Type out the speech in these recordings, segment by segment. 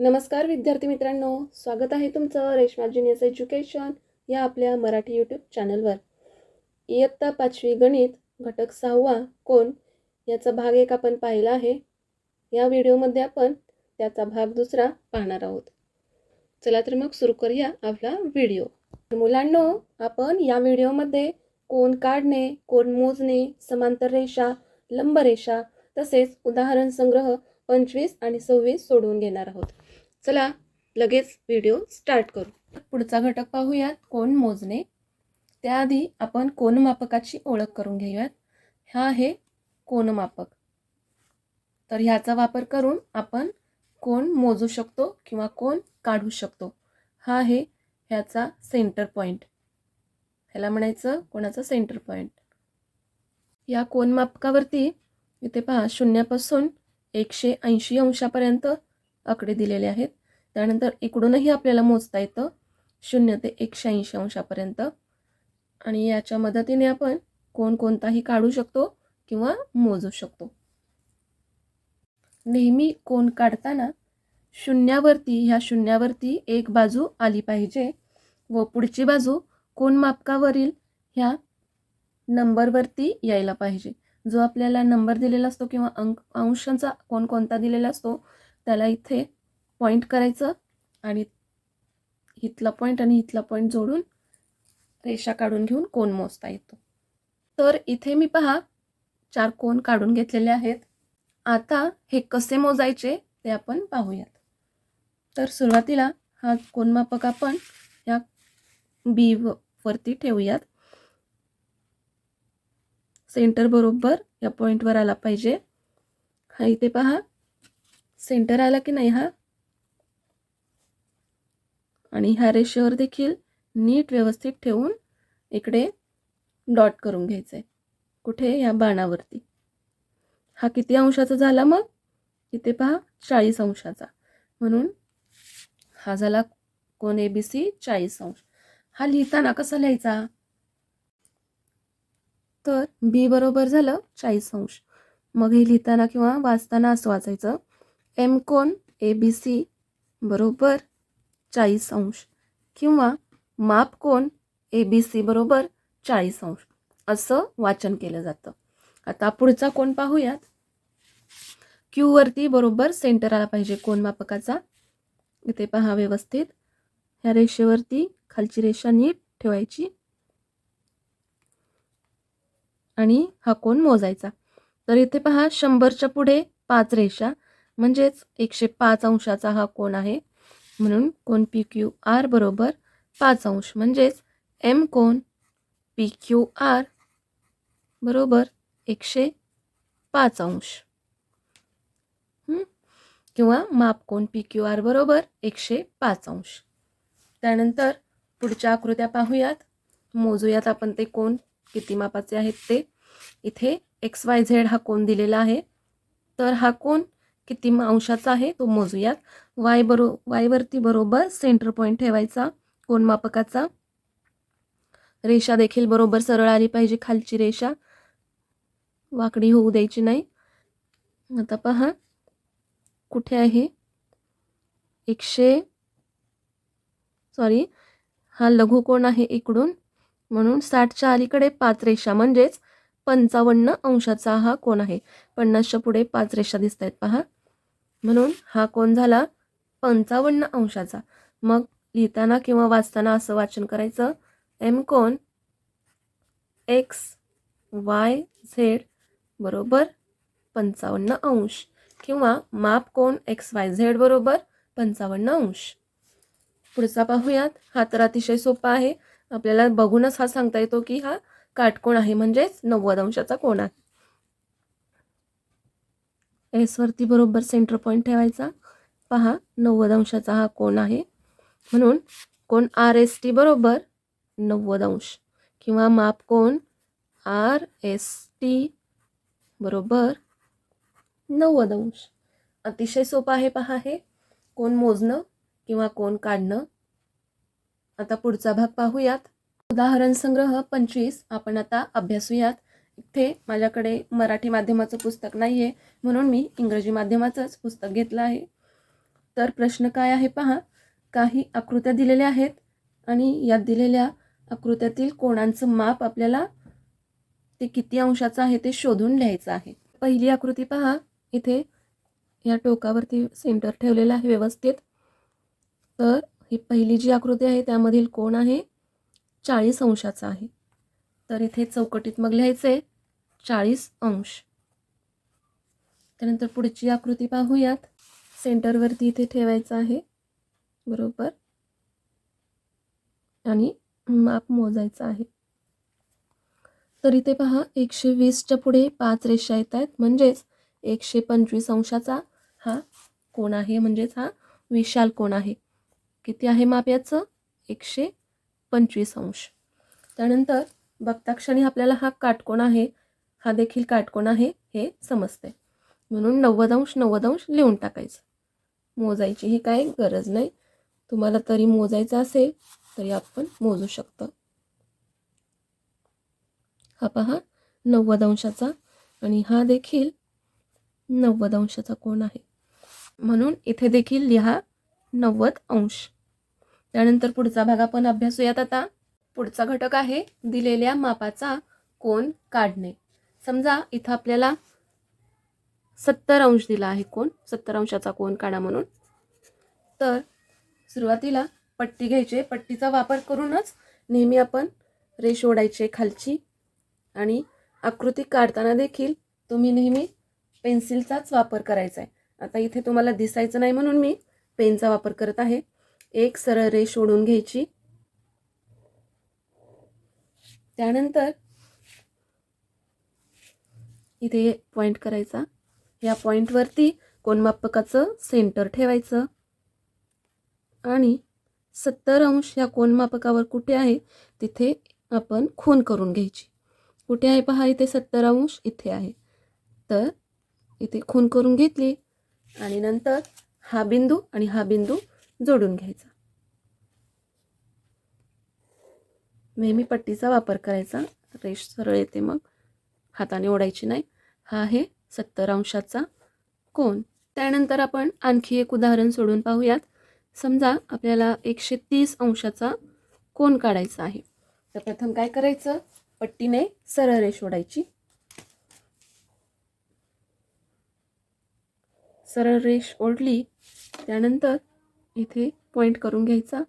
नमस्कार विद्यार्थी मित्रांनो स्वागत आहे तुमचं रेश्मा जिनियस एज्युकेशन या आपल्या मराठी यूट्यूब चॅनलवर इयत्ता पाचवी गणित घटक सहावा कोण याचा भाग एक आपण पाहिला आहे. या व्हिडिओमध्ये आपण त्याचा भाग दुसरा पाहणार आहोत. चला तर मग सुरू करूया आपला व्हिडिओ मुलांनो आपण या व्हिडिओमध्ये कोण काढणे कोण मोजणे समांतर रेषा लंबरेषा तसेच उदाहरण संग्रह पंचवीस आणि सव्वीस सोडवून घेणार आहोत. चला लगेच व्हिडिओ स्टार्ट करू. पुढचा घटक पाहूयात कोण मोजणे? त्याआधी आपण कोनमापकाची ओळख करून घेऊयात. हा आहे कोनमापक. तर ह्याचा वापर करून आपण कोण मोजू शकतो किंवा कोण काढू शकतो. हा आहे ह्याचा सेंटर पॉईंट ह्याला म्हणायचं कोणाचा सेंटर पॉईंट या कोनमापकावरती इथे पहा शून्यापासून एकशे ऐंशी अंशापर्यंत आकडे दिलेले आहेत. त्यानंतर इकडूनही आपल्याला मोजता येतं. शून्य ते एकशे ऐंशी अंशापर्यंत. आणि याच्या मदतीने आपण कोणकोणताही काढू शकतो किंवा मोजू शकतो. नेहमी कोण काढताना शून्यावरती ह्या शून्यावरती एक बाजू आली पाहिजे व पुढची बाजू कोण मापकावरील ह्या नंबरवरती यायला पाहिजे. जो आपल्याला नंबर दिलेला असतो किंवा अंक अंशांचा कोण कोणता दिलेला असतो त्याला इथे पॉईंट करायचं आणि इथला पॉईंट आणि इथला पॉईंट जोडून रेषा काढून घेऊन कोण मोजता येतो. तर इथे मी पहा चार कोण काढून घेतलेले आहेत. आता हे कसे मोजायचे ते आपण पाहूयात. तर सुरुवातीला हा कोणमापक आपण या बी वरती ठेवूयात. सेंटर बरोबर या पॉईंटवर आला पाहिजे. हा इथे पहा सेंटर आला की नाही हा? आणि ह्या रेषेवर देखील नीट व्यवस्थित ठेवून इकडे डॉट करून घ्यायचं आहे कुठे? या बाणावरती. हा किती अंशाचा झाला मग? इथे पहा चाळीस अंशाचा. म्हणून हा झाला कोण ए बी सी चाळीस अंश. हा लिहिताना कसा लिहायचा? तर बी बरोबर झालं चाळीस अंश. मग हे लिहिताना किंवा वाचताना असं वाचायचं. M cone A B C बरोबर चाळीस अंश किंवा माप कोण ए बी सी बरोबर चाळीस अंश. असं वाचन केलं जातं. आता पुढचा कोण पाहूयात. क्यू वरती बरोबर सेंटर आला पाहिजे कोण मापकाचा. इथे पहा व्यवस्थित. ह्या रेषेवरती खालची रेषा नीट ठेवायची. आणि हा कोण मोजायचा. तर इथे पहा शंभरच्या पुढे पाच रेषा. म्हणजेच एकशे पाच अंशाचा हा कोण आहे. म्हणून कोण पी क्यू आर बरोबर पाच अंश. म्हणजेच एम कोण पी क्यू आर बरोबर एकशे पाच अंश. किंवा माप कोण पी क्यू आर बरोबर एकशे पाच अंश. त्यानंतर पुढच्या आकृत्या पाहूयात. मोजूयात आपण ते कोण किती मापाचे आहेत ते? इथे एक्स वाय झेड हा कोण दिलेला आहे. तर हा कोण किती अंशाचा आहे तो मोजूयात. वाय बरो वायवरती बरोबर सेंटर पॉईंट ठेवायचा कोण मापकाचा? रेषा देखील बरोबर सरळ आली पाहिजे खालची रेषा. वाकडी होऊ द्यायची नाही. आता पहा कुठे आहे? एकशे सॉरी हा लघुकोण आहे इकडून. म्हणून साठच्या अलीकडे पाच रेषा म्हणजेच पंचावन्न अंशाचा हा कोण आहे. पन्नासच्या पुढे पाच रेषा दिसत आहेत पहा. म्हणून हा कोण झाला? पंचावन्न अंशाचा. मग लिहिताना किंवा वाचताना असं वाचन करायचं. एम कोण? एक्स वाय झेड बरोबर? पंचावन्न अंश. किंवा माप कोण? एक्स वाय झेड बरोबर? पंचावन्न अंश. पुढचा पाहूयात. हा तर अतिशय सोपा आहे. आपल्याला बघूनच हा सांगता येतो की हा काटकोण आहे म्हणजेच नव्वद अंशाचा कोण आहे. एसवरती बरोबर सेंटर पॉईंट ठेवायचा. पहा नव्वद अंशाचा हा कोण आहे. म्हणून कोण आर एस टी बरोबर नव्वद अंश किंवा माप कोण आर एस टी बरोबर नव्वद अंश. अतिशय सोपं आहे पहा हे. कोण मोजणं किंवा कोण काढणं. आता पुढचा भाग पाहूयात. उदाहरण संग्रह पंचवीस. आपण आता अभ्यासूयात. इथे माझ्याकडे मराठी माध्यमाचं पुस्तक नाही आहे म्हणून मी इंग्रजी माध्यमाचंच पुस्तक घेतलं आहे. तर प्रश्न काय आहे पहा. काही आकृत्या दिलेल्या आहेत आणि यात दिलेल्या आकृत्यातील कोणांचं माप आपल्याला ते किती अंशाचं आहे ते शोधून लिहायचं आहे. पहिली आकृती पहा. इथे या टोकावरती सेंटर ठेवलेलं आहे व्यवस्थित. तर ही पहिली जी आकृती आहे त्यामधील कोण आहे चाळीस अंशाचा आहे. तर इथे चौकटीत मग लिहायचं आहे चाळीस अंश. त्यानंतर पुढची आकृती पाहूयात. सेंटरवरती इथे ठेवायचं आहे. बरोबर? आणि माप मोजायचं आहे. तर इथे पहा एकशे वीसच्या पुढे पाच रेषा येत आहेत म्हणजेच एकशे पंचवीस अंशाचा हा कोण आहे. म्हणजेच हा विशाल कोण आहे. किती आहे माप याचं? एकशे पंचवीस अंश. त्यानंतर बघता क्षणी आपल्याला हा काटकोण आहे. हा देखील काटकोण आहे हे समजते म्हणून नव्वद अंश नव्वद अंश लिहून टाकायचं. मोजायची ही काय गरज नाही. तुम्हाला तरी मोजायचं असेल तरी आपण मोजू शकतो. हा पहा नव्वद अंशाचा आणि हा देखील नव्वद अंशाचा कोण आहे. म्हणून इथे देखील लिहा नव्वद अंश. त्यानंतर पुढचा भाग आपण अभ्यासूयात आता. पुढचा घटक आहे दिलेल्या मापाचा कोण काढणे. समजा इथं आपल्याला सत्तर अंश दिला आहे कोण? सत्तर अंशाचा कोण काढा म्हणून? तर सुरुवातीला पट्टी घ्यायची पट्टीचा वापर करूनच नेहमी आपण रेष ओढायची खालची आणि आकृती काढताना देखील तुम्ही नेहमी पेन्सिलचाच वापर करायचा आहे. आता इथे तुम्हाला दिसायचं नाही म्हणून मी पेनचा वापर करत आहे. एक सरळ रेष ओढून घ्यायची. त्यानंतर इथे पॉईंट करायचा. या पॉईंटवरती कोणमापकाचं सेंटर ठेवायचं. आणि सत्तर अंश या कोणमापकावर कुठे आहे तिथे आपण खून करून घ्यायची. कुठे आहे पहा इथे सत्तर अंश इथे आहे. तर इथे खून करून घेतली आणि नंतर हा बिंदू आणि हा बिंदू जोडून घ्यायचा. नेहमी पट्टीचा वापर करायचा. रेष सरळ येते मग. हाताने ओढायची नाही. हा आहे सत्तर अंशाचा कोण त्यानंतर आपण आणखी एक उदाहरण सोडून पाहूयात. समजा आपल्याला एकशे तीस अंशाचा कोण काढायचा आहे. तर प्रथम काय करायचं? पट्टीने सरळ रेष ओढायची. सरळ रेष ओढली. त्यानंतर इथे पॉईंट करून घ्यायचा.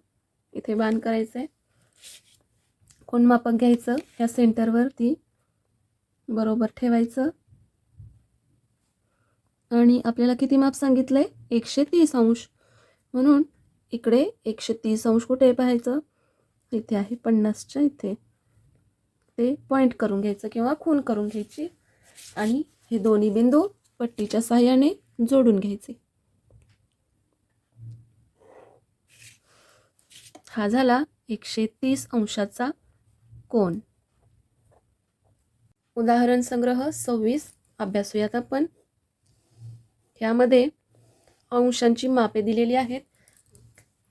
इथे बाण करायचं आहे कोण मापक घ्यायचं. ह्या सेंटरवरती बरोबर ठेवायचं. आणि आपल्याला किती माप सांगितलं आहे एकशे तीस अंश. म्हणून इकडे एकशे तीस अंश कुठे पाहायचं? इथे आहे पन्नासच्या इथे. ते पॉईंट करून घ्यायचं किंवा खून करून घ्यायची. आणि हे दोन्ही बिंदू पट्टीच्या सहाय्याने जोडून घ्यायचे. हा झाला एकशे तीस अंशाचा कोण उदाहरण संग्रह सव्वीस अभ्यासूयात आपण. ह्यामध्ये अंशांची मापे दिलेली आहेत.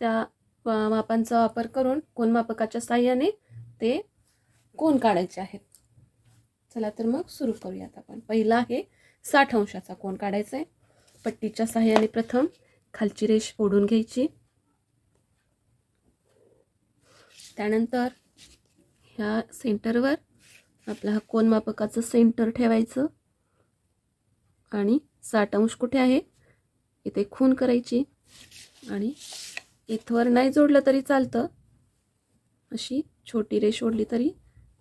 त्या मापांचा वापर करून कोणमापकाच्या साह्याने ते कोण काढायचे आहेत. चला तर मग सुरू करूयात आपण. पहिला आहे साठ अंशाचा कोण काढायचा आहे? पट्टीच्या साह्याने प्रथम खालची रेष ओढून घ्यायची. त्यानंतर ह्या सेंटरवर आपला हा कोण मापकाचं सेंटर ठेवायचं. आणि साठ अंश कुठे आहे? इथे खून करायची. आणि इथवर नाही जोडलं तरी चालतं. अशी छोटी रेष ओढली तरी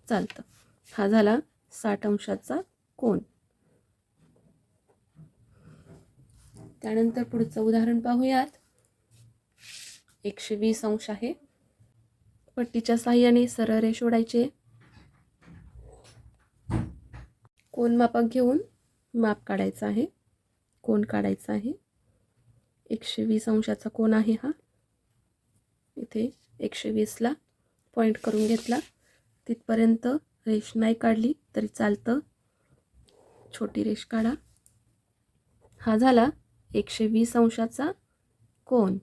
चालतं. हा झाला साठ अंशाचा कोण त्यानंतर पुढचं उदाहरण पाहूयात. एकशे वीस अंश आहे. पट्टीच्या साह्याने सरळ रेष ओढायचे. कोण मापक घेऊन माप काढायचं आहे? कोण काढायचा आहे? एकशे वीस अंशाचा कोण आहे हा? इथे एकशे वीसला पॉईंट करून घेतला. तिथपर्यंत रेष नाही काढली तरी चालतं. छोटी रेष काढा. हा झाला एकशे वीस अंशाचा कोण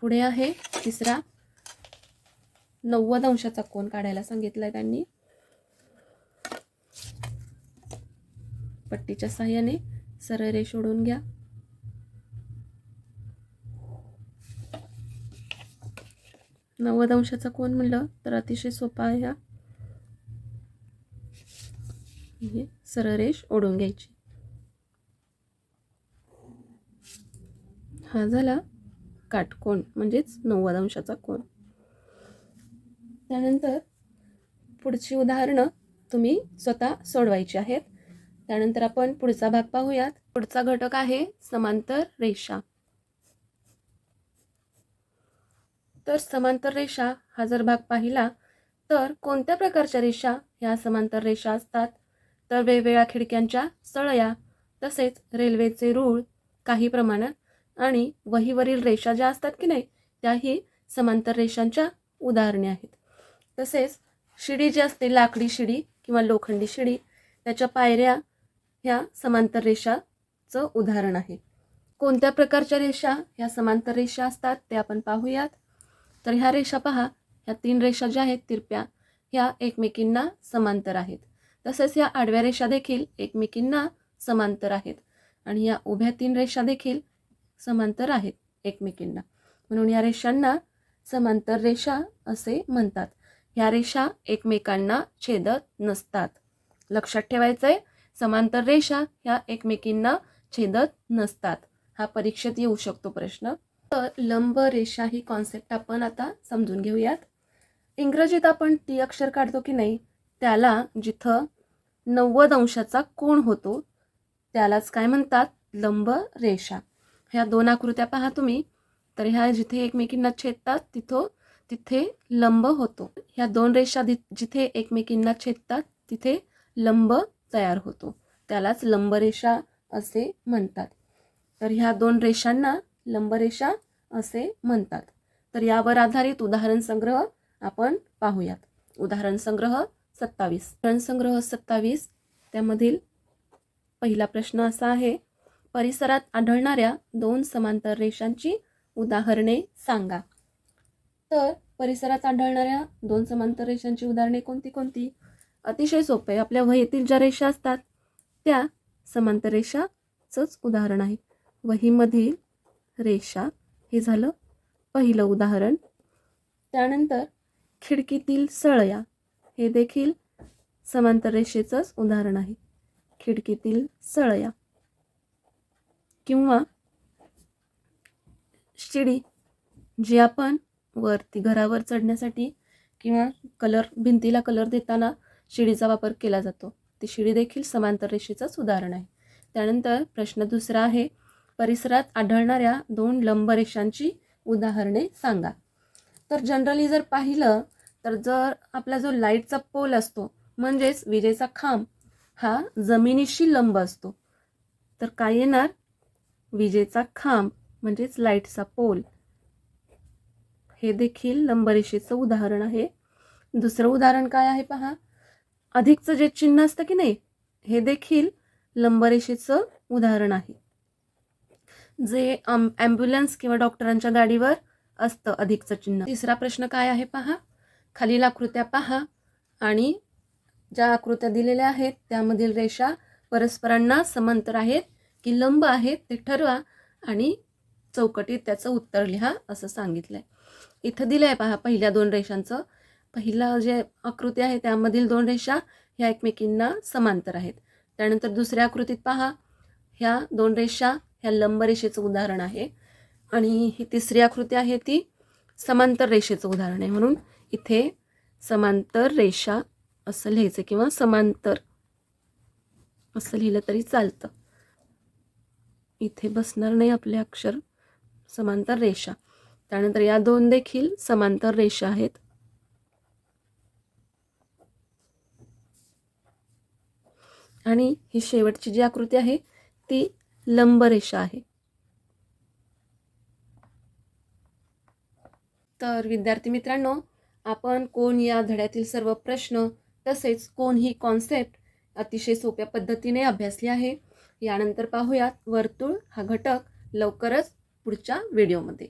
पुढे आहे तिसरा नव्वद अंशाचा कोण काढायला सांगितला आहे त्यांनी. पट्टीच्या सहाय्याने सरळ रेष ओढून घ्या. नव्वद अंशाचा कोण म्हणलं तर अतिशय सोपा आहे हा. सरळ रेष ओढून घ्यायची. हा झाला काटकोण म्हणजेच नव्वद अंशाचा कोण त्यानंतर पुढची उदाहरणं तुम्ही स्वतः सोडवायची आहेत. त्यानंतर आपण पुढचा भाग पाहूयात. पुढचा घटक आहे समांतर रेषा. तर समांतर रेषा हा जर भाग पाहिला तर कोणत्या प्रकारच्या रेषा ह्या समांतर रेषा असतात? तर वेगवेगळ्या खिडक्यांच्या सळया तसेच रेल्वेचे रूळ काही प्रमाणात आणि वहीवरील रेषा ज्या असतात की नाही त्याही समांतर रेषांच्या उदाहरणे आहेत. तसेच शिडी जी असते लाकडी शिडी किंवा लोखंडी शिडी त्याच्या पायऱ्या ह्या समांतर रेषाचं उदाहरण आहे. कोणत्या प्रकारच्या रेषा ह्या समांतर रेषा असतात ते आपण पाहूयात. तर ह्या रेषा पहा. ह्या तीन रेषा ज्या आहेत तिरप्या ह्या एकमेकींना समांतर आहेत. तसेच या आडव्या रेषा देखील एकमेकींना समांतर आहेत. आणि या उभ्या तीन रेषा देखील समांतर आहेत एकमेकींना. म्हणून या रेषांना समांतर रेषा असे म्हणतात. ह्या रेषा एकमेकांना छेदत नसतात. लक्षात ठेवायचं आहे समांतर रेषा ह्या एकमेकींना छेदत नसतात. हा परीक्षेत येऊ शकतो प्रश्न. तर लंब रेषा ही कॉन्सेप्ट आपण आता समजून घेऊयात. इंग्रजीत आपण टी अक्षर काढतो की नाही? त्याला जिथं नव्वद अंशाचा कोण होतो त्यालाच काय म्हणतात? लंब रेषा. ह्या दोन आकृत्या पहा तुम्ही. तर ह्या जिथे एकमेकींना छेदतात तिथं तिथे लंब होतो. ह्या दोन रेषा दि जिथे एकमेकींना छेदतात तिथे लंब तयार होतो. त्यालाच लंबरेषा असे म्हणतात. तर ह्या दोन रेषांना लंबरेषा असे म्हणतात. तर यावर आधारित उदाहरण संग्रह आपण पाहूयात. उदाहरण संग्रह सत्तावीस. उदाहरण संग्रह सत्तावीस त्यामधील पहिला प्रश्न असा आहे परिसरात आढळणाऱ्या दोन समांतर रेषांची उदाहरणे सांगा. तर परिसरात आढळणाऱ्या दोन समांतर रेषांची उदाहरणे कोणती कोणती? अतिशय सोपे. आपल्या वहीतील ज्या रेषा असतात त्या समांतर रेषाचंच उदाहरण आहे. वहीमधील रेषा हे झालं पहिलं उदाहरण. त्यानंतर खिडकीतील सळया हे देखील समांतर रेषेचंच उदाहरण आहे. खिडकीतील सळया. किंवा शिडी जी आपण वरती घरावर चढण्यासाठी किंवा कलर भिंतीला कलर देताना शिडीचा वापर केला जातो. ती शिडी देखील समांतर रेषेचंच उदाहरण आहे. त्यानंतर प्रश्न दुसरा आहे परिसरात आढळणाऱ्या दोन लंबरेषांची उदाहरणे सांगा. तर जनरली जर पाहिलं तर जर आपला जो लाईटचा पोल असतो म्हणजेच विजेचा खांब हा जमिनीशी लंब असतो. तर काय येणार? विजेचा खांब म्हणजेच लाईटचा पोल हे देखील लंबरेषेचं उदाहरण आहे. दुसरं उदाहरण काय आहे पहा? अधिकचं जे चिन्ह असतं की नाही हे देखील लंबरेषेचं उदाहरण आहे. जे ॲम्ब्युलन्स किंवा डॉक्टरांच्या गाडीवर असतं अधिकचं चिन्ह. तिसरा प्रश्न काय आहे पहा? खालील आकृत्या पहा आणि ज्या आकृत्या दिलेल्या आहेत त्यामधील रेषा परस्परांना समांतर आहेत की लंब आहेत ते ठरवा आणि चौकटीत त्याचं उत्तर लिहा असं सांगितलंय. इथं दिलं आहे पहा पहिल्या दोन रेषांचं. पहिला जे आकृती आहे त्यामधील दोन रेषा ह्या एकमेकींना समांतर आहेत. त्यानंतर दुसऱ्या आकृतीत पहा ह्या दोन रेषा ह्या लंबरेषेचं उदाहरण आहे आणि ही तिसरी आकृती आहे ती समांतर रेषेचं उदाहरण आहे. म्हणून इथे समांतर रेषा असं लिहायचं किंवा समांतर असं लिहिलं तरी चालतं. इथे बसणार नाही आपले अक्षर समांतर रेषा. त्यानंतर या दोन देखील समांतर रेषा आहेत. आणि ही शेवटची जी आकृती आहे ती लंबरेषा आहे. तर विद्यार्थी मित्रांनो आपण कोण या धड्यातील सर्व प्रश्न तसेच कोण ही कॉन्सेप्ट अतिशय सोप्या पद्धतीने अभ्यासली आहे यानंतर पाहूयात वर्तुळ हा घटक लवकरच पुढच्या व्हिडिओमध्ये